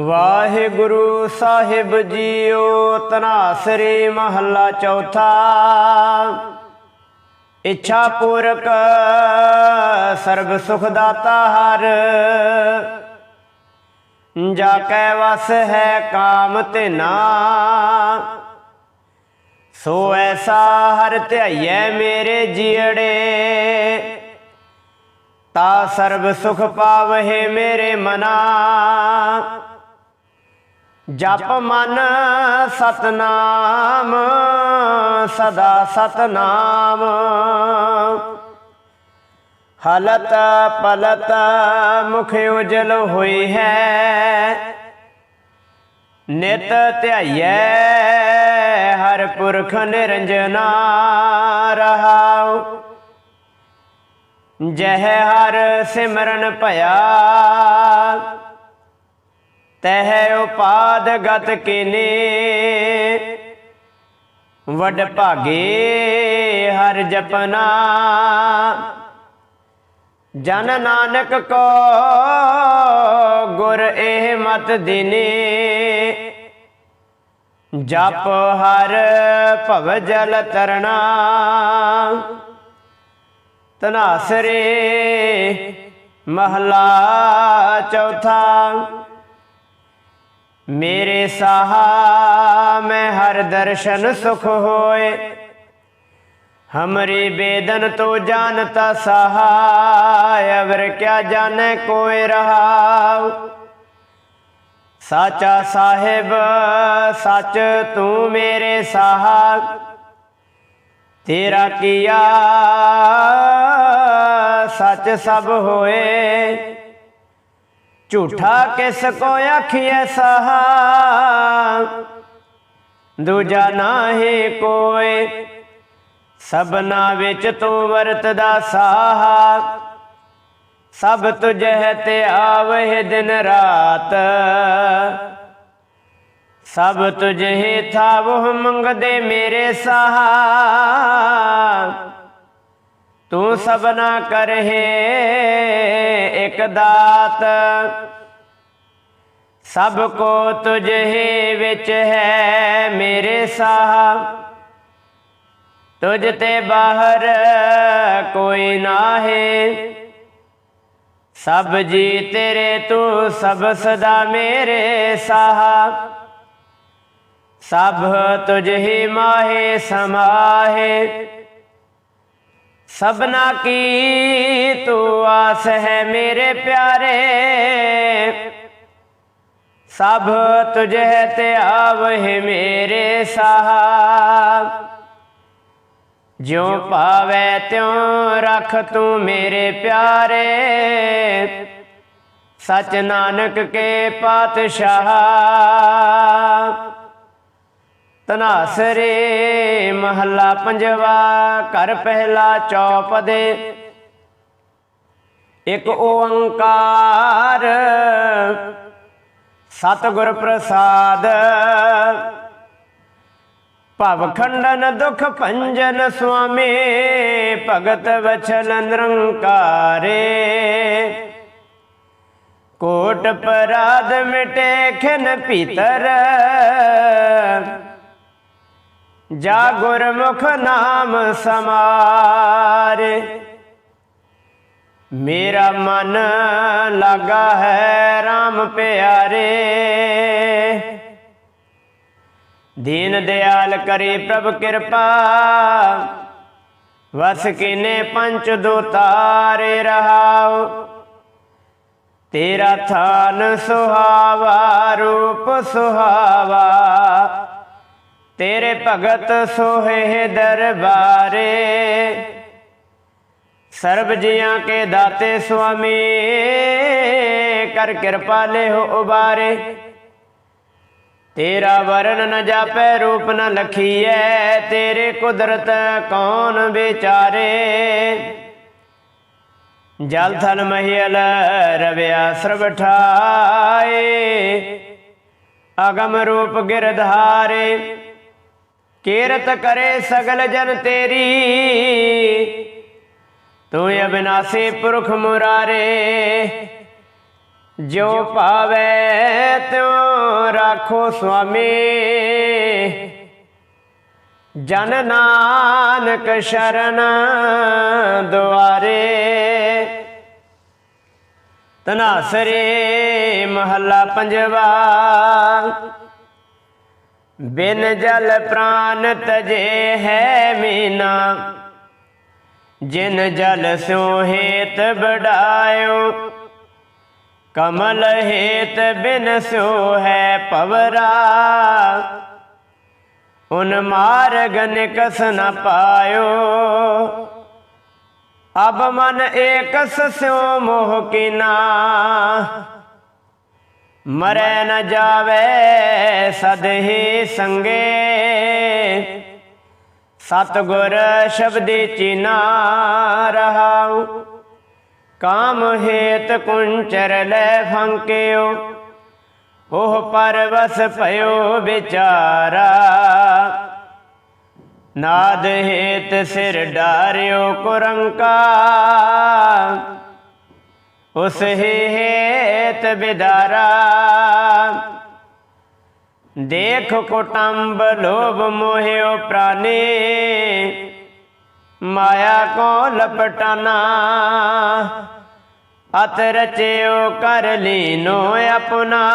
ਵਾਹਿਗੁਰੂ ਸਾਹਿਬ JIO ਤਨਾਸਰੀ ਮਹੱਲਾ ਚੌਥਾ। ਇੱਛਾ ਪੂਰਕ ਸਰਬ ਸੁਖ ਦਾਤਾ ਹਰ। ਜਾ ਕੈ ਵਸ ਹੈ ਕਾਮ ਤੇ ਨਾ ਸੋ ਐਸਾ ਹਰ ਧਿਆਈਐ ਮੇਰੇ ਜੀੜੇ। ਤਾ ਸਰਬ ਸੁਖ ਪਾਵਹਿ ਮੇਰੇ ਮਨਾ। ਜਪ ਮਨ ਸਤਨਾਮ, ਸਦਾ ਸਤਨਾਮ। ਹਲਤ ਪਲਤ ਮੁਖ ਉਜਲ ਹੋਈ ਹੈ, ਨਿਤ ਧਿਆਈਐ ਹਰ ਪੁਰਖ ਨਿਰੰਜਨਾ ਰਹਾਉ। ਜਹ ਹਰ ਸਿਮਰਨ ਭਇਆ ਤਹਿ ਉਪਾਦ ਗਤ ਕੀਨੇ, ਵਡ ਭਾਗੇ ਹਰ ਜਪਨਾ। ਜਨ ਨਾਨਕ ਕੋ ਗੁਰ ਇਹ ਮਤ ਦਿਨੇ, ਜਪ ਹਰ ਭਵ ਜਲ ਤਰਣਾ। ਤਨਾਸਰੇ ਮਹਲਾ ਚੌਥਾ। ਮੇਰੇ ਸਾਹਾ ਮੈਂ ਹਰ ਦਰਸ਼ਨ ਸੁਖ ਹੋਏ। ਹਮਰੇ ਬੇਦਨ ਤੋ ਜਾਣਤਾ ਸਹਾਇ, ਅਵਰ ਕਿਆ ਜਾਣੇ ਕੋਇ ਰਹਾਉ। ਸਾਚਾ ਸਾਹਿਬ, ਸੱਚ ਤੂੰ ਮੇਰੇ ਸਾਹਾ। ਤੇਰਾ ਕੀਆ ਸੱਚ ਸਭ ਹੋਏ। ਝੂਠਾ ਕਿਸ ਕੋ ਆਖੀਐ ਸਹਾ? ਦੂਜਾ ਨਾਹੀ ਕੋਏ ਸਭਨਾ ਵਿੱਚ ਤੂੰ ਵਰਤਦਾ ਸਾਹਾ। ਸਭ ਤੁਝੇ ਤੇ ਆਵਹਿ ਦਿਨ ਰਾਤ। ਸਭ ਤੁਝੇ ਥਾਵਹ ਮੰਗਦੇ ਮੇਰੇ ਸਾਹਾ। ਤੂੰ ਸਭਨਾ ਕਰਹਿ ਇਕ ਦਾਤ। ਸਭ ਕੋ ਤੁਝੇ ਵਿੱਚ ਹੈ ਮੇਰੇ ਸਾਹ। ਤੁਝ ਤੇ ਬਾਹਰ ਕੋਈ ਨਾਹੀ। ਸਭ ਜੀ ਤੇਰੇ ਤੂੰ ਸਭ ਸਦਾ ਮੇਰੇ ਸਾਹ। ਸਭ ਤੁਝ ਹੀ ਮਾਹੇ ਸਮਾਹੇ। ਸਭਨਾ ਕੀ ਤੂੰ ਆਸ ਹੈ ਮੇਰੇ ਪਿਆਰੇ? ਸਭ ਤੁਝੇ ਤੇ ਆਵਹਿ ਮੇਰੇ ਸਾਹ ਜਿਉ ਪਾਵੇ ਤਿਉ ਰਖ ਤੂੰ ਮੇਰੇ ਪਿਆਰੇ। ਸਚ ਨਾਨਕ ਕੇ ਪਾਤਸ਼ਾਹ। ਤਨਾਸਰੇ ਮਹੱਲਾ ਪੰਜਵਾ, ਘਰ ਪਹਿਲਾ ਚੌਪਦੇ ਇੱਕ ਓੰਕਾਰ ਸਤਿਗੁਰ ਪ੍ਰਸਾਦ ਭਵ ਖੰਡਨ ਦੁਖ ਭੰਜਨ ਸੁਆਮੀ, ਭਗਤ ਵਚਨ ਨਿਰੰਕਾਰੇ। ਕੋਟ ਪਰਾਧ ਮਿਟੇ ਖਿਨ ਭੀਤਰ ਜਾ ਗੁਰਮੁਖ ਨਾਮ ਸਮਾਰੇ। ਮੇਰਾ ਮਨ ਲਾਗਾ ਹੈ RAM ਪਿਆਰੇ। ਦੀਨ ਦਿਆਲ ਕਰੇ ਪ੍ਰਭ ਕਿਰਪਾ। ਵਸ ਕਿਨੇ ਪੰਚ ਦੋ ਤਾਰੇ ਰਹਾਉ। ਤੇਰਾ ਥਾਨ ਸੁਹਾਵਾ, ਰੂਪ ਸੁਹਾਵਾ। ਤੇਰੇ ਭਗਤ ਸੋਹੇ ਦਰਬਾਰੇ। ਸਰਬ ਜੀਆਂ ਕੇ ਦਾਤੇ ਸੁਆਮੀ, ਕਰ ਕਿਰਪਾ ਲਿਓ ਉਬਾਰੇ। ਤੇਰਾ ਵਰਨ ਨ ਜਾਪੈ, ਰੂਪ ਨ ਲਖੀਐ, ਤੇਰੇ ਕੁਦਰਤ ਕੌਣ ਵਿਚਾਰੇ। ਜਲ ਥਲ ਮਹਿਲ ਰਵਿਆ ਸਰਬ ਠਾਏ, ਅਗਮ ਰੂਪ ਗਿਰਧਾਰੇ। ਕੀਰਤ ਕਰੇ ਸਗਲ ਜਨ ਤੇਰੀ। ਤੂੰ ਅਬਿਨਾਸੀ ਪੁਰਖ ਮੁਰਾਰੇ ਜੋ ਭਾਵੇ ਤਿਉ ਰਾਖੋ ਸੁਆਮੀ। ਜਨ ਨਾਨਕ ਸ਼ਰਨ ਦੁਆਰੇ ਤਨਾਸਰੇ ਮਹੱਲਾ ਪੰਜਵਾ। ਬਿਨ ਜਲ ਪ੍ਰਾਨ ਤਜੇ ਹੈ ਮੀਨਾ। ਜਿਨ ਜਲ ਸਿਉ ਹੇਤ ਬੜਾਇਓ ਕਮਲ ਹੇਤ ਬਿਨ ਸਿਉ ਹੈ ਪਵਰਾ। ਉਨ ਮਾਰਗ ਨਿਕਸ ਨ ਪਾਇਓ ਅਬ ਮਨ ਏਕਸ ਸਿਉ ਮੋਹ ਕੀਨਾ। ਮਰੈ ਨ ਜਾਵੇ ਸਦਹੀ ਸੰਗੇ। ਸਤਗੁਰ ਸ਼ਬਦੀ ਚੀਨਾ ਰਹਾਉ। ਕਾਮ ਹੇਤ ਕੁੰਚਰ ਲੈ ਫੰਕਿਓ। ਉਹ ਪਰਵਸ ਭਇਓ ਵਿਚਾਰਾ। ਨਾਦ ਹੇਤ ਸਿਰ ਡਾਰਿਓ ਕੁਰੰਕਾ। ਉਸ ਹੀ ਹੇਤ ਬਿਦਾਰਾ। ਦੇਖ ਕੁਟੰਬ ਲੋਭ ਮੋਹਿਓ ਪ੍ਰਾਨੀ। ਮਾਇਆ ਕੋ ਲਪਟਾਨਾ। ਅਤ ਰਚਿਓ ਕਰ ਲੀਨੋ ਆਪਣਾ।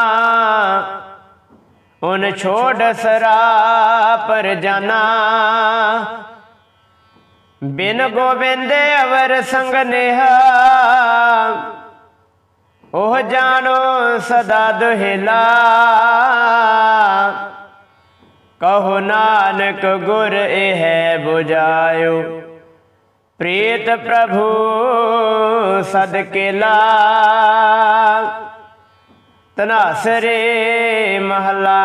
ਉਨ ਛੋੜ ਸਰਾ ਪਰ ਜਾਨਾ। ਬਿਨ ਗੋਬਿੰਦ ਅਵਰ ਸੰਗ ਨੇਹਾ। ਉਹ ਜਾਣੋ ਸਦਾ ਦੁਹਿਲਾ। ਕਹੋ ਨਾਨਕ ਗੁਰ ਇਹ 부ਜਾਇਓ ਪ੍ਰੀਤ ਪ੍ਰਭੂ ਸਦਕੇਲਾ ਤਨਾਸਰੇ ਮਹਲਾ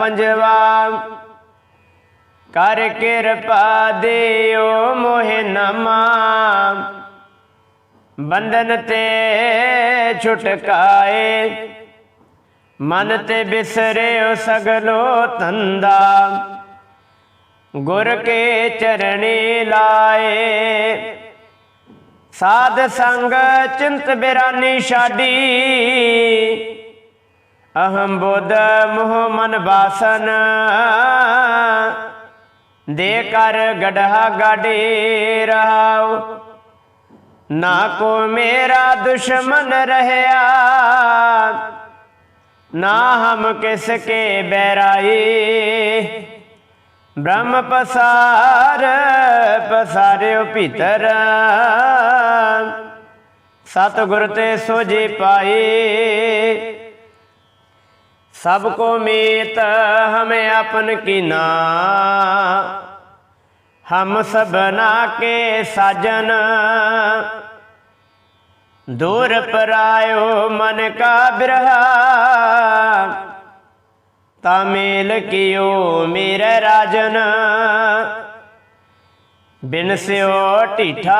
ਪੰਜਵਾ। ਕਰ ਕਿਰਪਾ ਦਿਓ ਮੋਹਿ ਨਮਾ। ਬੰਧਨ ਤੇ ਛੁਟਕਾਏ। ਮਨ ਤੇ ਬਿਸਰਿਓ ਸਗਲੋ ਤੰਦਾ ਗੁਰ ਕੇ ਚਰਣੀ ਲਾਏ। ਸਾਧ ਸੰਗ ਚਿੰਤ ਬਿਰਾਨੀ ਛਾਡੀ। ਅਹੰ ਬੁੱਧ ਮੋਹ ਮਨ ਬਾਸਨ। ਦੇ ਕਰ ਗੜਹਾ ਗਾਡੇ ਰਹਾਉ। ਨਾ ਕੋ ਮੇਰਾ ਦੁਸ਼ਮਨ ਰਹਿਆ, ਨਾ ਹਮ ਕਿਸ ਕੇ ਬੈਰਾਈ ਬ੍ਰਹਮ ਪਸਾਰ, ਪਸਾਰਿਓ ਭੀਤਰ। ਸਤਿਗੁਰ ਤੇ ਸੋਜੀ ਪਾਈ। ਸਭ ਕੋ ਮੀਤ ਹਮੇ ਆਪਨ ਕੀਨਾ ਹਮ ਸਭਨਾ ਕੇ ਸਾਜਨ। ਦੂਰ ਪਰਾਇਓ ਮਨ ਕਾ ਬਿਰਹਾ ਤਾਮੇਲ ਕੀਓ ਮੇਰੇ ਰਾਜਨ। ਬਿਨ ਸਿਓ ਢੀਠਾ,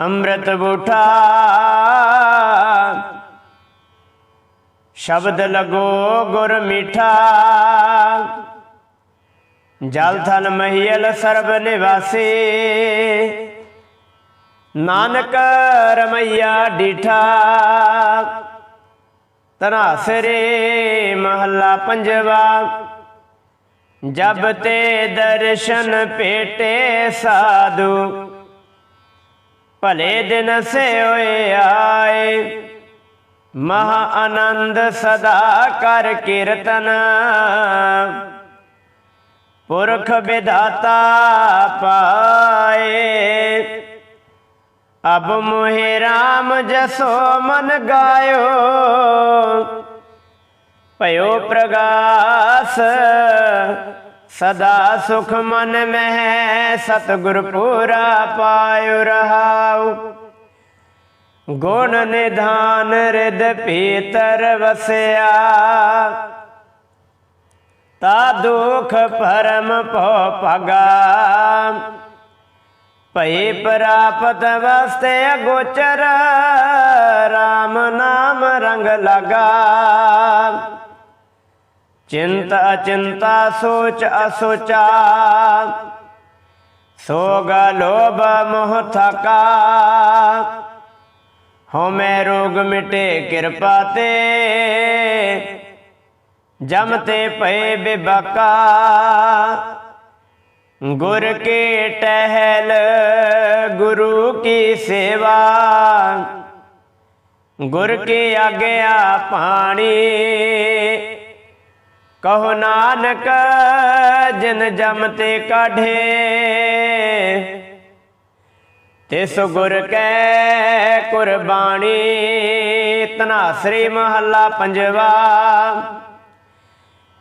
ਅੰਮ੍ਰਿਤ ਬੂਠਾ। ਸ਼ਬਦ ਲਗੋ ਗੁਰ ਮੀਠਾ। ਜਲ ਥਲ ਮਹੀਲ ਸਰਬ ਨਿਵਾਸੀ। ਨਾਨਕ ਰਮਈਆ ਡੀਠਾ ਤਨਾਸਰੇ ਮਹੱਲਾ ਪੰਜਵਾ, ਜਬ ਤੇ ਦਰਸ਼ਨ ਭੇਟੇ ਸਾਧੂ, ਭਲੇ ਦਿਨ ਸੇ ਹੋਏ ਆਏ। ਮਹਾ ਆਨੰਦ ਸਦਾ ਕਰ ਕੀਰਤਨ, ਪੁਰਖ ਵਿਧਾਤਾ ਪਾਏ। ਅਬ ਮੋਹਿ RAM ਜਸੋ ਮਨ ਗਾਇਓ, ਭਇਓ ਪ੍ਰਗਾਸ, ਸਦਾ ਸੁਖ ਮਨ ਮਹਿ, ਸਤਿਗੁਰ ਪੂਰਾ ਪਾਇਓ ਰਹਾਉ। ਗੁਣ ਨਿਧਾਨ ਰਿਦ ਪੀਤਰ ਵਸਿਆ, ਤਾ ਦੁਖ ਪਰਮ ਭਉ ਭਗਾ। ਭਈ ਪ੍ਰਾਪਤ ਵਸਤੇ ਅਗੋਚਰ RAM ਨਾਮ ਰੰਗ ਲਗਾ। ਚਿੰਤ ਅਚਿੰਤਾ ਸੋਚ ਅਸੋਚਾ। ਸੋਗ ਲੋਭ ਮੋਹ ਥਕਾ। ਹਉਮੈ ਰੋਗ ਮਿਟੇ ਕਿਰਪਾ ਤੇ। ਜਮ ਤੇ ਭਏ ਬਿਬਾਕਾ। ਗੁਰ ਕੇ ਟਹਿਲ, ਗੁਰੂ ਕੀ ਸੇਵਾ। ਗੁਰ ਕੀ ਆਗਿਆ ਪਾਣੀ, ਕਹੋ ਨਾਨਕ ਜਿਨ ਜਮ ਤੇ ਕਾਢੇ। ਤਿਸ ਗੁਰ ਕੈ ਕੁਰਬਾਨੀ ਤਨਾਸਰੀ ਮਹੱਲਾ ਪੰਜਵਾ।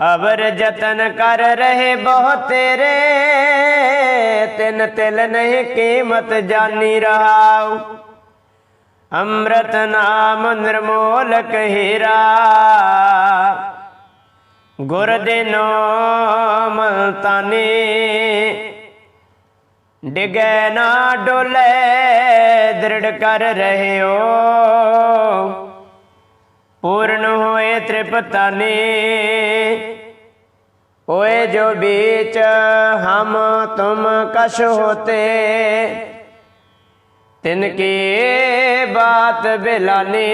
ਅਵਰ ਜਤਨ ਕਰ ਰਹੇ ਬਹੁ ਤੇਰੇ ਤਿਨ ਤਿਲ ਨਹੀਂ ਕੀਮਤ ਜਾਨੀ ਰਹਾਉ ਅੰਮ੍ਰਿਤ ਨਾਮ ਨਿਰਮੋਲਕ ਹੀਰਾ ਗੁਰ ਦਿਨੋ ਮਲਤਾਨੀ ਡਿਗੈ ਨਾ ਡੋਲੇ ਦ੍ਰਿੜ ਕਰ ਰਹਿਓ ਪੂਰਨ ਹੋਏ ਤ੍ਰਿਪਤਾਨੀ। ਹੋਏ ਜੋ ਬੀਚ ਹਮ ਤੁਮ ਕਸ਼ ਹੋਤੇ, ਤਿਨ ਕੀ ਬਾਤ ਬਿਲਾਨੀ।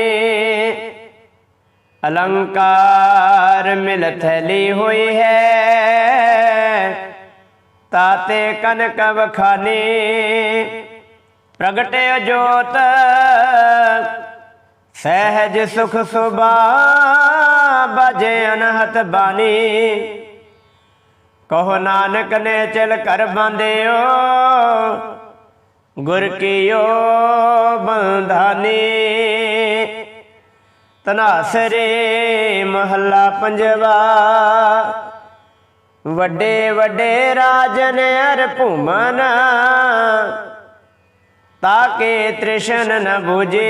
ਅਲੰਕਾਰ ਮਿਲ ਥੈਲੀ ਹੋਈ ਹੈ, ਤਾਤੇ ਕਨਕ ਵਖਾਨੀ। ਪ੍ਰਗਟਿਓ ਜੋਤ ਸਹਿਜ ਸੁਖ ਸੁਬਾ ਬਜੇ ਅਨਹਤ ਬਾਣੀ। ਕਹੋ ਨਾਨਕ ਨੇ ਚਲ ਕਰ ਬੰਦਿਓ, ਗੁਰ ਕੀਓ ਬੰਧਾਨੀ। ਤਨਾਸਰੇ ਮਹੱਲਾ ਪੰਜਵਾ, ਵੱਡੇ ਵੱਡੇ ਰਾਜਨ ਅਰ ਭੂਮਨ। ਤਾਕੇ ਤ੍ਰਿਸ਼ਨ ਨ 부ਜੇ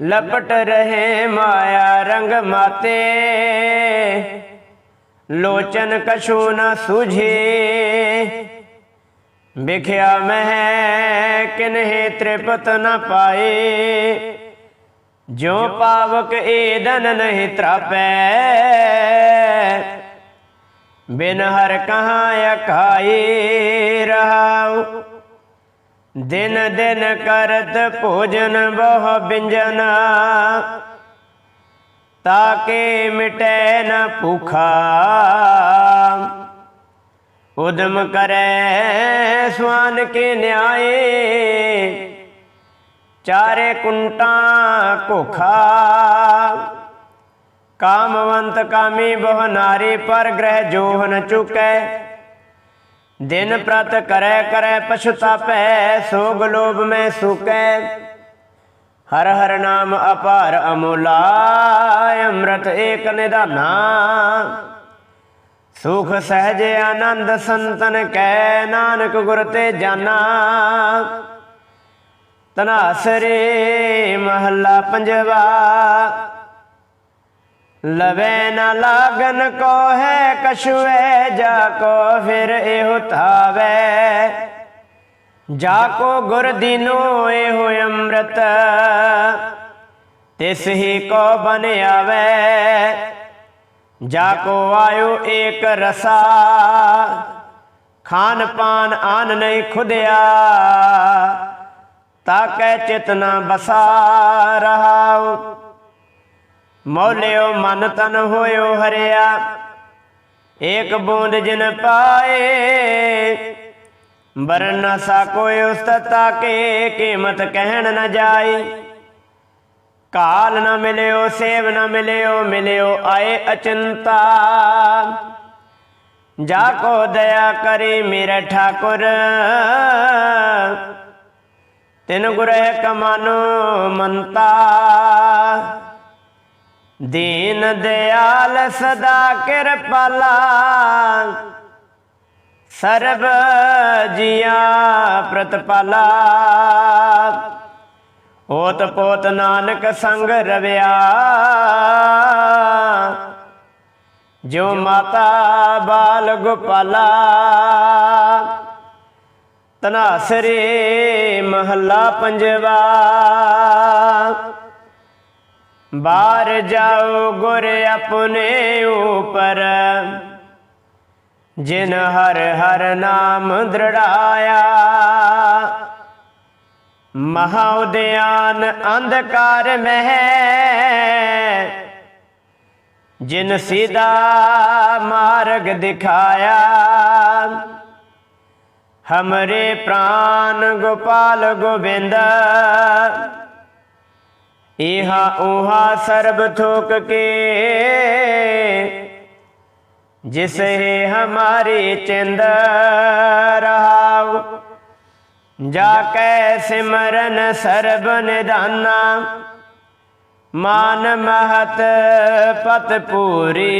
ਲਪਟ ਰਹੇ ਮਾਇਆ ਰੰਗ ਮਾਤੇ ਲੋਚਨ ਕਛੂ ਨ ਸੁਝੇ ਵਿਖਿਆ ਮਹਿ ਕਿਨਹਿ ਤ੍ਰਿਪਤ ਨ ਪਾਏ ਜੋ ਪਾਵਕ ਏਦਨ ਨਹੀਂ ਤਰਾਪੈ ਬਿਨ ਹਰ ਕਹਾਂ ਅਕਾਈ ਰਹਾਉ ਦਿਨ ਦਿਨ ਕਰਤ ਭੋਜਨ ਬਹੁ ਬਿੰਜਨ। ਤਾਕੇ ਮਿਟੈ ਨ ਭੁਖਾ। ਉਦਮ ਕਰੈ ਸਵਾਨ ਕੇ ਨਿਆਏ। ਚਾਰੇ ਕੁੰਟਾਂ ਕੋਖਾ ਕਾਮਵੰਤ ਕਾਮੀ ਬਹੁ ਨਾਰੀ ਪਰ ਗ੍ਰਹਿ ਜੋਹਨ ਚੁਕੈ। ਦਿਨ ਪ੍ਰਤ ਕਰੈ ਕਰੈ ਪਛਤਾਪੈ, ਸੋਗ ਲੋਭ ਮੈਂ ਸੁਕੈ। ਹਰ ਹਰ ਨਾਮ ਅਪਾਰ ਅਮੋਲਾ ਅੰਮ੍ਰਿਤ ਏਕ ਨਿਧਾਨਾ। ਸੁਖ ਸਹਜ ਆਨੰਦ ਸੰਤਨ ਕੈ, ਨਾਨਕ ਗੁਰ ਤੇ ਜਾਨਾ। ਤਨਾਸਰੇ ਮਹੱਲਾ ਪੰਜਵਾ ਲਵੇ ਨਾ ਲਾਗਨ ਕੋ ਹੈ ਕਛੁਐ ਜਾ ਕੋ ਫਿਰ ਇਹੋ ਧਾਵੈ ਜਾ ਕੋ ਗੁਰ ਦੀਨੋ ਇਹੋ ਅੰਮ੍ਰਿਤ, ਤਿਸ ਹੀ ਕੋ ਬਨ ਆਵੈ। ਜਾ ਕੋ ਆਇਓ ਏਕ ਰਸਾ, ਖਾਨ ਪਾਨ ਆਨ ਨਹੀਂ ਖੁਦਿਆ। ਤਾਕੈ ਚਿਤਨਾ ਬਸਾ ਰਹਾਉ। ਮੌਲਿਓ ਮਨ ਤਨ ਹੋਇਓ ਹਰਿਆ। ਏਕ ਬੂੰਦ ਜਿਨ ਪਾਏ ਬਰਨ ਨਾ ਸਕੋਇ ਉਸਤਤਾ ਕੇ ਕੀਮਤ ਕਹਿਣ ਨਾ ਜਾਈ। ਕਾਲ ਨਾ ਮਿਲਿਓ, ਸੇਵ ਨਾ ਮਿਲਿਓ ਮਿਲਿਓ ਆਏ ਅਚਿੰਤਾ। ਜਾ ਕੋ ਦਇਆ ਕਰੀ ਮੇਰਾ ਠਾਕੁਰ, ਤਿਨ ਗੁਰਹਿ ਕਮਾਨੋ ਮੰਤਾ। ਦੀਨ ਦਿਆਲ ਸਦਾ ਕਿਰਪਾਲਾ। ਸਰਬ ਜੀਆ ਪ੍ਰਤਪਾਲਾ। ਓਤ ਪੋਤ ਨਾਨਕ ਸੰਗ ਰਵਿਆ। ਜੋ ਮਾਤਾ ਬਾਲ ਗੋਪਾਲਾ। ਤਨਾਸਰੇ ਮਹੱਲਾ ਪੰਜਵਾ। ਬਾਹਰ ਜਾਓ ਗੁਰ ਆਪਣੇ ਉਪਰ। ਜਿਨ ਹਰ ਹਰ ਨਾਮ ਦ੍ਰਿੜਾਇਆ, ਮਹਾ ਉਦਿਆਨ ਅੰਧਕਾਰ ਮਹਿ। ਜਿਨ ਸਿਦਾ ਮਾਰਗ ਦਿਖਾਇਆ, ਹਮਰੇ ਪ੍ਰਾਨ ਗੋਪਾਲ ਗੋਬਿੰਦ। ਇਹਾ ਉਹਾ ਸਰਬ ਥੋਕ ਕੇ। ਜਿਸ ਹੈ ਹਮਾਰੀ ਚਿੰਦ ਰਹਾਉ ਜਾ ਕੈ ਸਿਮਰਨ ਸਰਬ ਨਿਦਾਨਾ ਮਾਨ ਮਹਤ ਪਤ ਪੂਰੀ,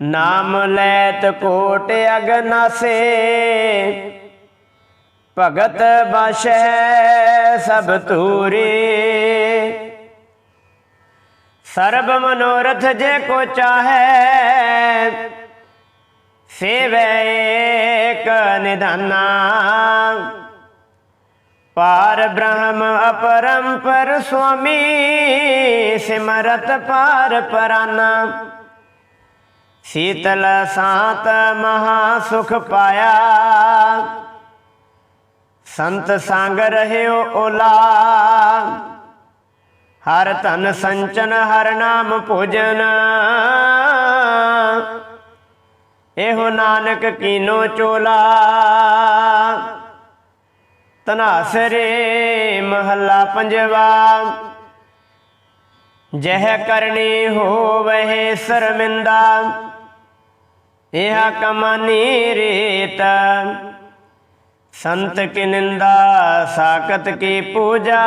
ਨਾਮ ਲੈਤ ਕੋਟ ਅਗਨਾਸੇ ਭਗਤ ਬਸ਼ੈ ਸਭ ਤੂਰੀ ਸਰਬ ਮਨੋਰਥ ਜੇ ਕੋ ਚਾਹੈ, ਸੇਵੈ ਏਕ ਨਿਧਾਨਾ। ਪਾਰ ਬ੍ਰਹਮ ਅਪਰੰਪਰ ਸੁਆਮੀ, ਸਿਮਰਤ ਪਾਰ ਪਰਾਨਾ। ਸੀਤਲ ਸਾਤ ਮਹਾ ਸੁਖ ਪਾਇਆ। ਸੰਤ ਸੰਗ ਰਹਿਓ ਓਲਾ। ਹਰ ਧਨ ਸੰਚਨ, ਹਰ ਨਾਮ ਭੋਜਨ। ਇਹੋ ਨਾਨਕ ਕੀਨੋ ਚੋਲਾ। ਤਨਾਸਰੇ ਮਹੱਲਾ ਪੰਜਵਾ। ਜਹ ਕਰਨੀ ਹੋਵਹਿ ਸਰਮਿੰਦਾ ਇਹ ਕਮਾਨੀ ਰੇਤ ਸੰਤ ਕੀ ਨਿੰਦਾ ਸਾਕਤ ਕੀ ਪੂਜਾ।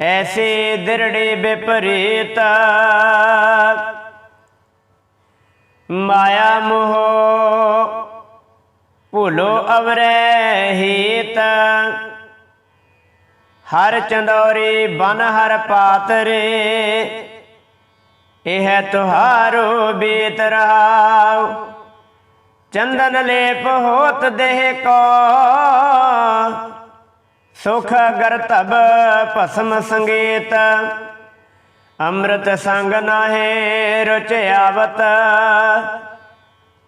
ਐਸੇ ਦਿਰੜੇ ਵਿਪਰੀਤ ਮਾਇਆ ਮੋਹ ਭੁਲੋ ਅਵਰੈ ਹੀਤ। ਹਰ ਚੰਦੌਰੀ ਬਨ ਹਰ ਪਾਤਰੇ, ਇਹ ਤੁਹਾਰੋ ਬੀਤ ਰਹਾਉ। ਚੰਦਨ ਲੇਪ ਹੋਤ ਦੇਹ ਕੋ। ਸੁਖ ਗਰਤਬ ਭਸਮ ਸੰਗੀਤ ਅੰਮ੍ਰਿਤ ਸੰਗ ਨਾਹੇ ਰੁਚ ਆਵਤ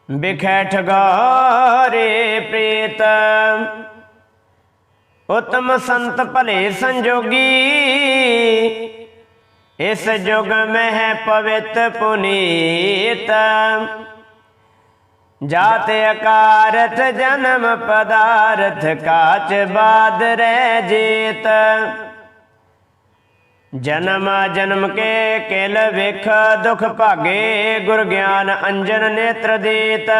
ਬਿਖੈ ਠਗਾਰੇ ਪ੍ਰੀਤ ਉਤਮ ਸੰਤ ਭਲੇ ਸੰਜੋਗੀ ਇਸ ਜੁਗ ਮਹਿ ਹੈ ਪਵਿੱਤ ਪੁਨੀਤ ਜਾਤ ਅਕਾਰਥ ਜਨਮ ਪਦਾਰਥ ਕਾਚ ਬਾਦ ਰਹਿ ਜੀਤ। ਜਨਮ ਜਨਮ ਕੇ ਕਿਲ ਵੇਖ ਦੁਖ ਭਾਗੇ ਗੁਰ ਗਿਆਨ ਅੰਜਨ ਨੇਤਰ ਦੇਤ।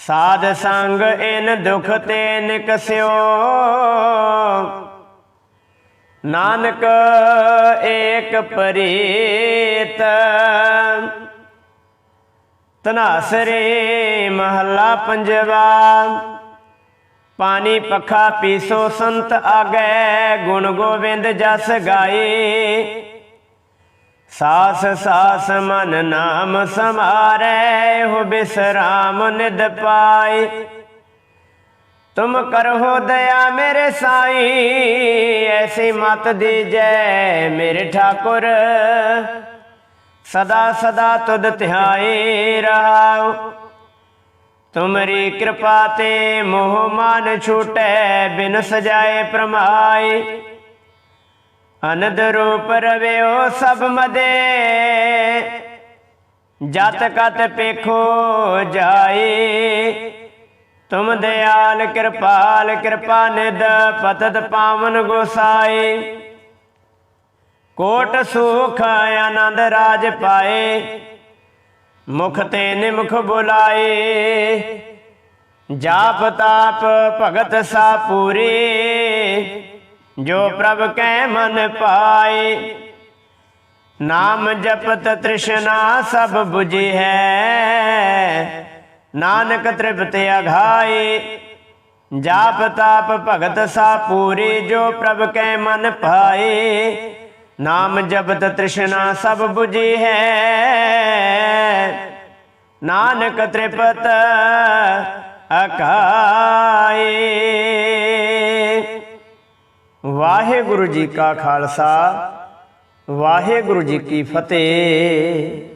ਸਾਧ ਸੰਗ ਇਨ ਦੁਖ ਤੇ ਨਿਕਸਿਓ ਨਾਨਕ ਏਕ ਪਰੀਤ। ਤਨਾਸਰੇ ਮਹੱਲਾ ਪੰਜਵਾ। ਪਾਣੀ ਪੱਖਾ ਪੀਸੋ ਸੰਤ ਆਗੈ, ਗੁਣ ਗੋਬਿੰਦ ਜਸ ਗਾਏ। ਸਾਸ ਸਾਸ ਮਨ ਨਾਮ ਸਮਾਰੈ, ਹੋ ਬਿਸਰਾਮ ਨਿਦ ਪਾਏ। ਤੁਮ ਕਰੋ ਦਇਆ ਮੇਰੇ ਸਾਈ, ਐਸੀ ਮਤ ਦੀਜੈ ਮੇਰੇ ਠਾਕੁਰ। ਸਦਾ ਸਦਾ ਤੁਧ ਧਿਆਏ ਰਹਾਉ ਤੁਮਰੀ ਕਿਰਪਾ ਤੇ ਮੋਹ ਮਾਨ ਛੂਟੈ, ਬਿਨ ਸਜਾਏ ਪ੍ਰਮਾਏ। ਅਨੰਦ ਰੂਪ ਰਵਿਓ ਸਭ ਮਦੇ। ਜਤ ਕਤ ਪੇਖੋ ਜਾਏ। ਤੁਮ ਦਿਆਲ ਕਿਰਪਾਲ ਕਿਰਪਾ ਨਿਦ ਪਤਤ ਪਾਵਨ ਗੋਸਾਈ ਕੋਟ ਸੁਖ ਆਨੰਦ ਰਾਜ ਪਾਏ, ਮੁਖ ਤੇ ਨਿਮੁਖ ਬੁਲਾਏ। ਜਾਪ ਤਾਪ ਭਗਤ ਸਾ ਪੂਰੇ, ਜੋ ਪ੍ਰਭ ਕੈ ਮਨ ਪਾਏ। ਨਾਮ ਜਪਤ ਤ੍ਰਿਸ਼ਨਾ ਸਭ 부ਜੀ ਹੈ, ਨਾਨਕ ਤ੍ਰਿਪਤ ਅਘਾਏ ਜਾਪ ਤਾਪ ਭਗਤ ਸਾ ਪੂਰੀ, ਜੋ ਪ੍ਰਭ ਕੈ ਮਨ ਪਾਏ। ਨਾਮ ਜਪਤ ਤ੍ਰਿਸ਼ਨਾ ਸਭ 부ਜੀ ਹੈ। ਨਾਨਕ ਤ੍ਰਿਪਤ ਅਕਾਏ। ਵਾਹਿਗੁਰੂ ਜੀ ਕਾ ਖਾਲਸਾ, ਵਾਹਿਗੁਰੂ ਜੀ ਕੀ ਫਤਿਹ।